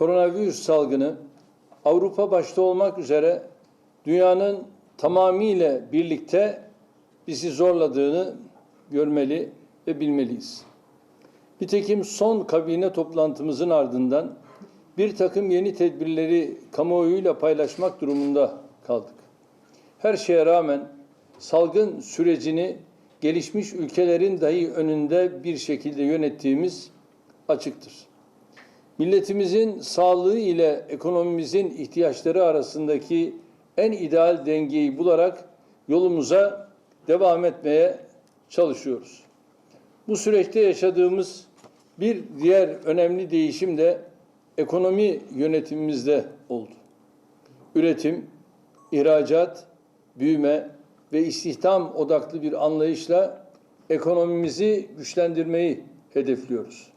koronavirüs salgını Avrupa başta olmak üzere dünyanın tamamıyla birlikte bizi zorladığını görmeli ve bilmeliyiz. Nitekim son kabine toplantımızın ardından bir takım yeni tedbirleri kamuoyuyla paylaşmak durumunda kaldık. Her şeye rağmen salgın sürecini gelişmiş ülkelerin dahi önünde bir şekilde yönettiğimiz açıktır. Milletimizin sağlığı ile ekonomimizin ihtiyaçları arasındaki en ideal dengeyi bularak yolumuza devam etmeye çalışıyoruz. Bu süreçte yaşadığımız bir diğer önemli değişim de ekonomi yönetimimizde oldu. Üretim, ihracat, büyüme ve istihdam odaklı bir anlayışla ekonomimizi güçlendirmeyi hedefliyoruz.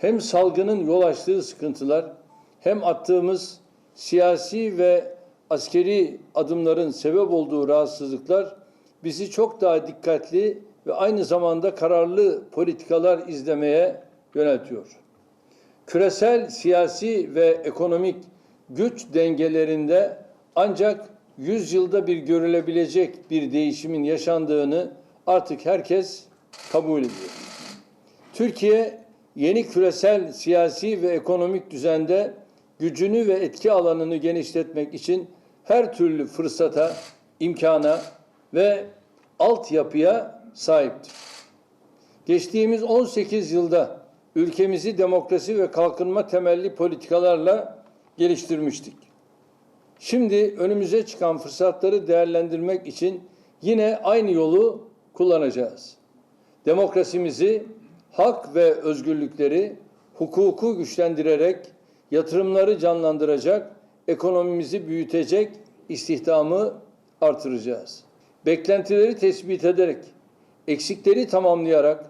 Hem salgının yol açtığı sıkıntılar hem attığımız siyasi ve askeri adımların sebep olduğu rahatsızlıklar bizi çok daha dikkatli ve aynı zamanda kararlı politikalar izlemeye yöneltiyor. Küresel siyasi ve ekonomik güç dengelerinde ancak 100 yılda bir görülebilecek bir değişimin yaşandığını artık herkes kabul ediyor. Türkiye yeni küresel siyasi ve ekonomik düzende gücünü ve etki alanını genişletmek için her türlü fırsata, imkana ve altyapıya sahiptir. Geçtiğimiz 18 yılda ülkemizi demokrasi ve kalkınma temelli politikalarla geliştirmiştik. Şimdi önümüze çıkan fırsatları değerlendirmek için yine aynı yolu kullanacağız. Demokrasimizi, hak ve özgürlükleri, hukuku güçlendirerek, yatırımları canlandıracak, ekonomimizi büyütecek, istihdamı artıracağız. Beklentileri tespit ederek, eksikleri tamamlayarak,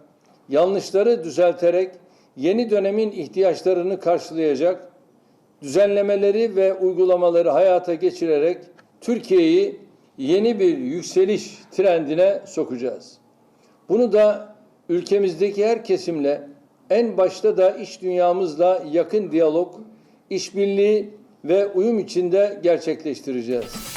yanlışları düzelterek, yeni dönemin ihtiyaçlarını karşılayacak, düzenlemeleri ve uygulamaları hayata geçirerek Türkiye'yi yeni bir yükseliş trendine sokacağız. Bunu da ülkemizdeki her kesimle en başta da iş dünyamızla yakın diyalog, işbirliği ve uyum içinde gerçekleştireceğiz.